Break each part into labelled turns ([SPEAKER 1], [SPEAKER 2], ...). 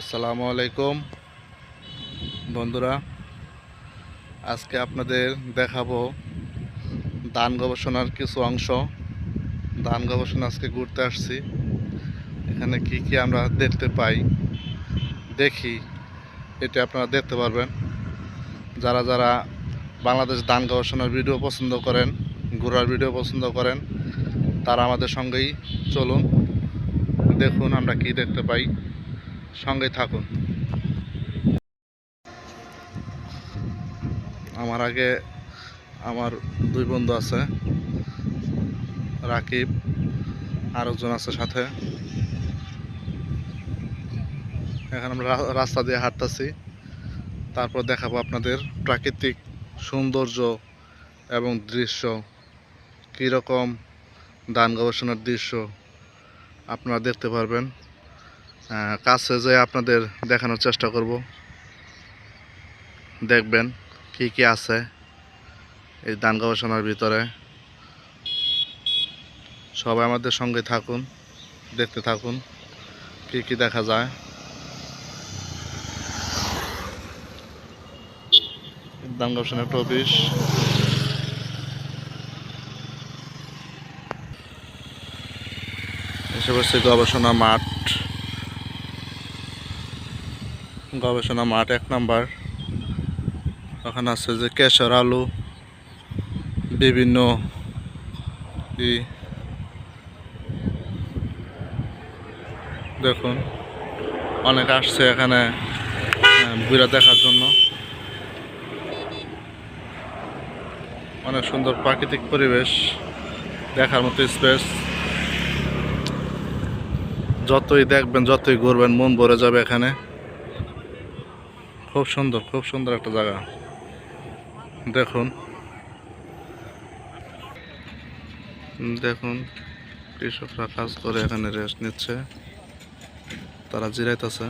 [SPEAKER 1] আসসালামু আলাইকুম। বন্ধুরা, আজকে আপনাদের দেখাবো দান গবেষণার কিছু অংশ। দান গবেষণা আজকে ঘুরতে আসছি। এখানে কি কি আমরা দেখতে পাই, দেখি, এটা আপনারা দেখতে পারবেন। যারা যারা বাংলাদেশ দান গবেষণার ভিডিও পছন্দ করেন, ঘোরার ভিডিও পছন্দ করেন, তারা আমাদের সঙ্গেই চলুন, দেখুন আমরা কি দেখতে পাই। সঙ্গে থাকুন। আমার আগে আমার দুই বন্ধু আছে, রাকিব, আরেকজন আছে সাথে। এখন আমরা রাস্তা দিয়ে হাঁটতেছি। তারপর দেখাবো আপনাদের প্রাকৃতিক সৌন্দর্য এবং দৃশ্য। কীরকম, দান গবেষণার দৃশ্য আপনারা দেখতে পারবেন। কাছে যে আপনাদের দেখানোর চেষ্টা করব। দেখবেন কি কি আছে এই দান গবেষণার ভিতরে। সবাই আমাদের সঙ্গে থাকুন, দেখতে থাকুন কি কি দেখা যায়। দান গবেষণা একটা অফিস এসে গবেষণা মাঠ। গবেষণা মাঠ এক নাম্বার। ওখানে আছে যে কেশর আলু, বিভিন্ন দেখুন, অনেক আসছে এখানে বুড়া দেখার জন্য। অনেক সুন্দর প্রাকৃতিক পরিবেশ, দেখার মতো স্পেস যতই দেখবেন, যতই ঘুরবেন, মন ভরে যাবে এখানে। খুব সুন্দর খুব সুন্দর একটা জায়গা। দেখুন। দেখুন, কৃষকরা কাজ করে, এখানে রেস্ট নিচ্ছে। তারা জিরাইতেছে।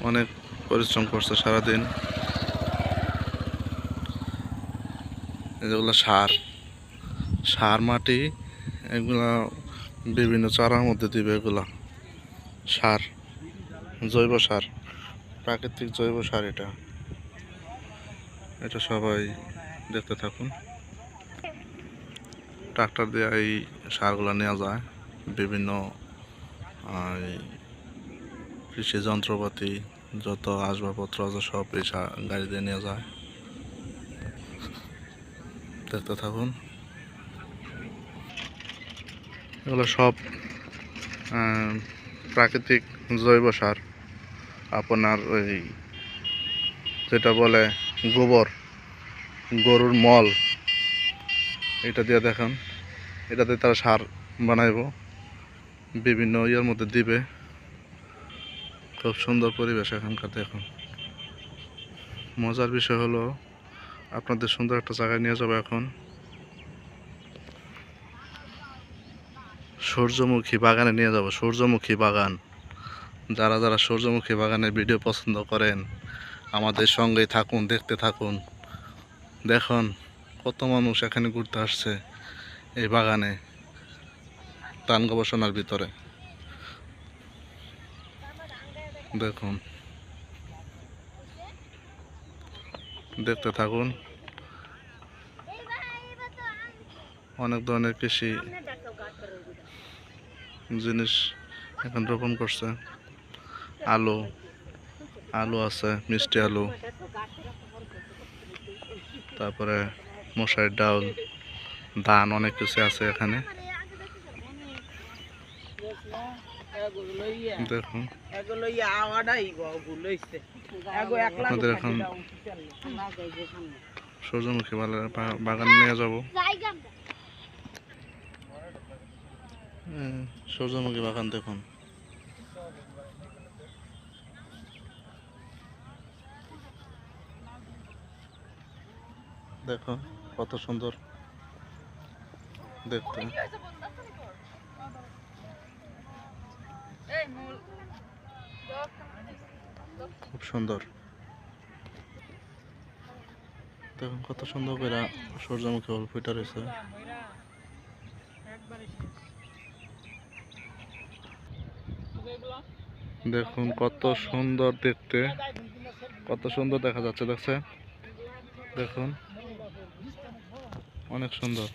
[SPEAKER 1] অনেক পরিশ্রম করছে সারাদিন। যেগুলো সার। সার, মাটি, এগুলা বিভিন্ন চারার মধ্যে দিবে এগুলা। সার, জৈব সার। প্রাকৃতিক জৈব সার এটা। এটা সবাই দেখতে থাকুন। ট্রাক্টর দিয়ে এই সারগুলো নেওয়া যায়। বিভিন্ন কৃষি যন্ত্রপাতি, যত আসবাবপত্র আছে সব এই গাড়ি দিয়ে নিয়ে যায়। দেখতে থাকুন। এগুলো সব প্রাকৃতিক জৈব সার। আপনার ওই যেটা বলে গোবর, গরুর মল, এটা দিয়ে দেখেন। এটাতে তারা সার বানাইব। বিভিন্ন ইয়ের মধ্যে দিবে। খুব সুন্দর পরিবেশ এখানকার দেখুন। মজার বিষয় হলো, আপনাদের সুন্দর একটা জায়গায় নিয়ে যাব এখন। সূর্যমুখী বাগানে নিয়ে যাব, সূর্যমুখী বাগান। যারা যারা সূর্যমুখী বাগানের ভিডিও পছন্দ করেন, আমাদের সঙ্গেই থাকুন, দেখতে থাকুন। দেখুন কত মানুষ এখানে ঘুরতে আসছে এই বাগানে, ধান গবেষণার ভিতরে। দেখুন। দেখতে থাকুন। অনেক ধরনের কৃষি জিনিস এখন রোপণ করছে। আলু আলু আছে মিষ্টি আলু। তারপরে মশারির ডাউল ধান অনেক কিছু আছে এখানে। দেখুন। আপনাদের এখন সূর্যমুখী বাগান নিয়ে যাব। সূর্যমুখী বাগান দেখুন। দেখুন কত সুন্দর। দেখতে। খুব সুন্দর। দেখুন, কত সুন্দর করে সূর্যমুখী ফুল ফুটে রয়েছে। দেখুন, কত সুন্দর দেখতে। কত সুন্দর দেখা যাচ্ছে, দেখছেন? দেখুন। অনেক সুন্দর।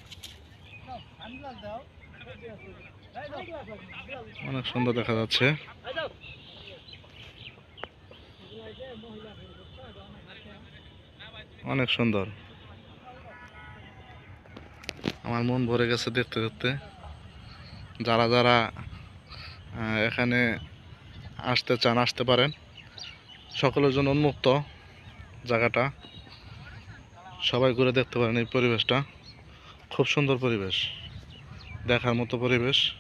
[SPEAKER 1] অনেক সুন্দর দেখা যাচ্ছে। অনেক সুন্দর। আমার মন ভরে গেছে দেখতে দেখতে। যারা যারা এখানে আসতে চান, আসতে পারেন। সকলের জন্য উন্মুক্ত জায়গাটা। সবাই ঘুরে দেখতে পারেন এই পরিবেশটা। খুব সুন্দর পরিবেশ। দেখার মতো পরিবেশ।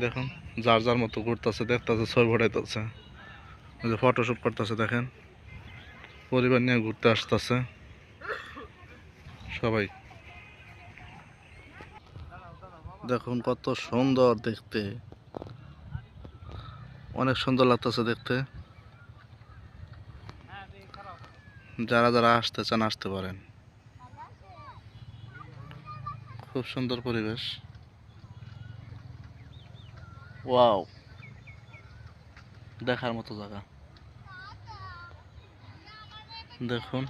[SPEAKER 1] দেখুন, যার যার মতো ঘুরতেছে, দেখতেছে, ছবি ফটাইতেছে যে ফটোশ্যুট করতেছে, দেখেন। পরিবার নিয়ে ঘুরতে আসতেছে। সবাই। দেখুন, কত সুন্দর দেখতে। অনেক সুন্দর লাগতেছে দেখতে। যারা যারা আসতে চান, আসতে পারেন। খুব সুন্দর পরিবেশ। ওয়াও। দেখার মতো জায়গা। দেখুন।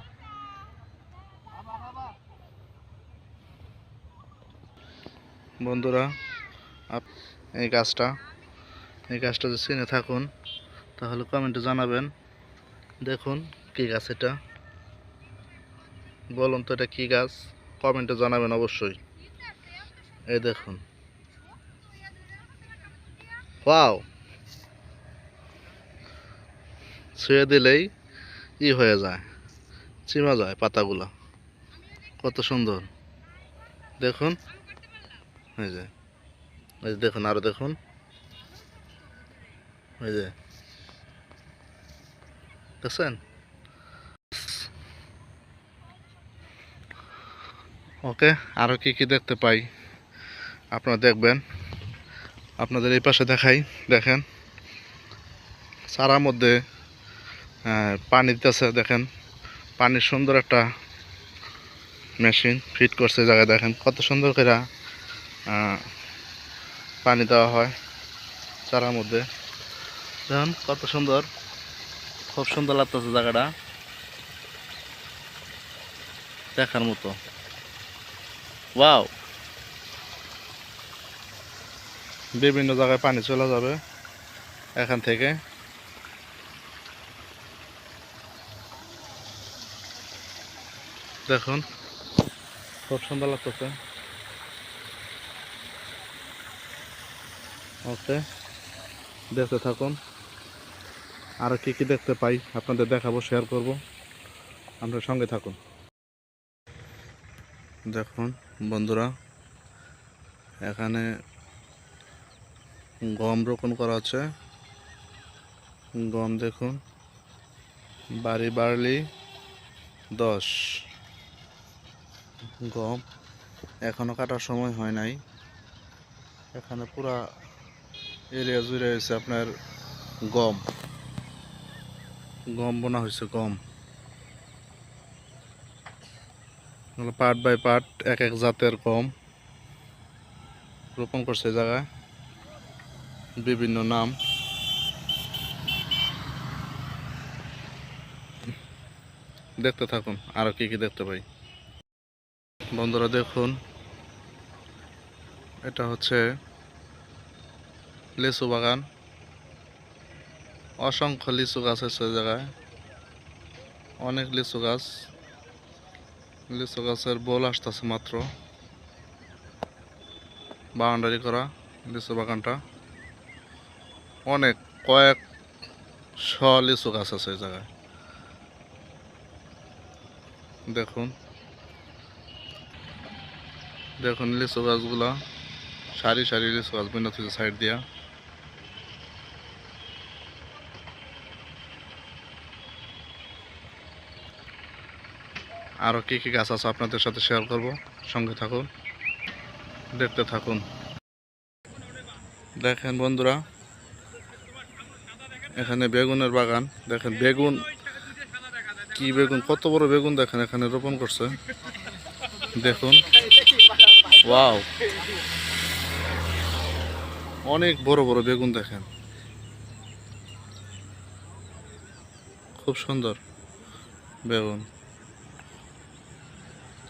[SPEAKER 1] বন্ধুরা আপ- এই গাছটা এই গাছটা যদি চিনে থাকুন তাহলে কমেন্টে জানাবেন। দেখুন কী গাছ এটা। বলুন তো এটা কী গাছ? কমেন্টে জানাবেন অবশ্যই। এই দেখুন। ওয়াও ছুঁয়ে দিলেই ই হয়ে যায়, চিমা যায় পাতাগুলো। কত সুন্দর। দেখুন। এই যে এই যে দেখুন, আরও দেখুন। এই যে। দেখছেন? ওকে, আরও কি কি দেখতে পাই? আপনারা দেখবেন, আপনাদের এই পাশে দেখাই, দেখেন, চারার মধ্যে পানি দিতেছে, দেখেন পানির সুন্দর একটা মেশিন ফিট করছে জায়গায়, দেখেন, কত সুন্দর করে পানি দেওয়া হয় চারার মধ্যে। দেখুন, কত সুন্দর, খুব সুন্দর লাগতেছে জায়গাটা। দেখার মতো। ওয়াও! বিভিন্ন জায়গায় পানি চলে যাবে এখান থেকে। দেখুন, খুব সুন্দর লাগতেছে। ওকে, দেখতে থাকুন। আর কী কী দেখতে পাই আপনাদের দেখাবো শেয়ার করব। আপনার সঙ্গে থাকুন। দেখুন, বন্ধুরা, এখানে গম রোপণ করা আছে গম দেখুন। বাড়ি বাড়লি দশ। গম এখনও কাটার সময় হয় নাই। এখানে পুরা এরিয়া জুড়ে হয়েছে আপনার গম। গম বোনা হয়েছে, গম। পার্ট বাই পার্ট, এক এক জাতের গম রোপণ করছে জায়গায়। বিভিন্ন নাম। দেখতে থাকুন, আরও কি কি দেখতে পাই। বন্ধুরা, দেখুন। এটা হচ্ছে লিচু বাগান। অসংখ্য লিচু গাছ আছে জায়গায়। অনেক লিচু গাছ। লিচু গাছের বোল আসতেছে মাত্র। বাউন্ডারি করা লিচু বাগানটা। অনেক, কয়েক শ লিচু গাছ আছে এই জায়গায়। দেখুন। দেখুন লিচু গাছগুলা, সারি সারি লিচু গাছ বিনা থেকে সাইড দিয়া। আরও কী কী গাছ আছে আপনাদের সাথে শেয়ার করব? সঙ্গে থাকুন। দেখতে থাকুন। দেখেন বন্ধুরা এখানে বেগুনের বাগান। দেখেন বেগুন, কি বেগুন, কত বড় বেগুন দেখেন এখানে রোপণ করছে। দেখুন। ওয়াও। অনেক বড় বড় বেগুন দেখেন। খুব সুন্দর বেগুন।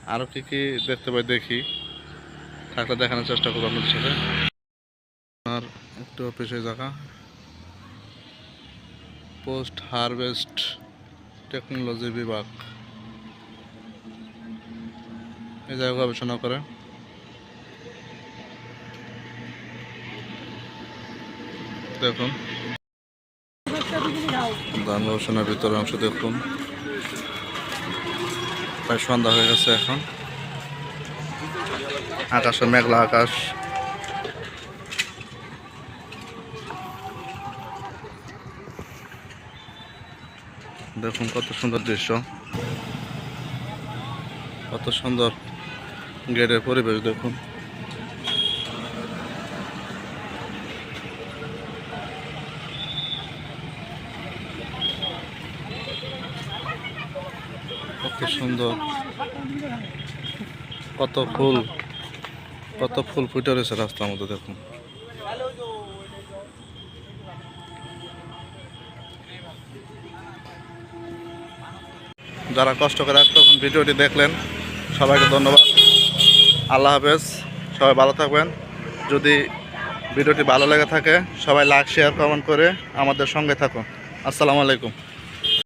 [SPEAKER 1] আরও কি কি দেখতে পাই দেখি। থাকলে দেখানোর চেষ্টা করব আপনাদের সাথে। আর একটু অফিসে জায়গা। পোস্ট হারভেস্ট টেকনোলজি বিভাগ। এই জায়গায় গবেষণা করে। দেখুন। ধান গবেষণার ভিতরে অংশ দেখুন। প্রায় সন্ধ্যা হয়ে গেছে এখন। আকাশে মেঘলা আকাশ। দেখুন কত সুন্দর দৃশ্য। কত সুন্দর গেটের পরিবেশ দেখুন। কত সুন্দর। কত ফুল কত ফুল ফুটে রয়েছে রাস্তার মধ্যে দেখুন। যারা কষ্ট করে তখন ভিডিওটি দেখলেন, সবাইকে ধন্যবাদ। আল্লাহ হাফেজ, সবাই ভালো থাকবেন। যদি ভিডিওটি ভালো লেগে থাকে, সবাই লাইক শেয়ার কমেন্ট করে আমাদের সঙ্গে থাকুন। আসসালামু আলাইকুম।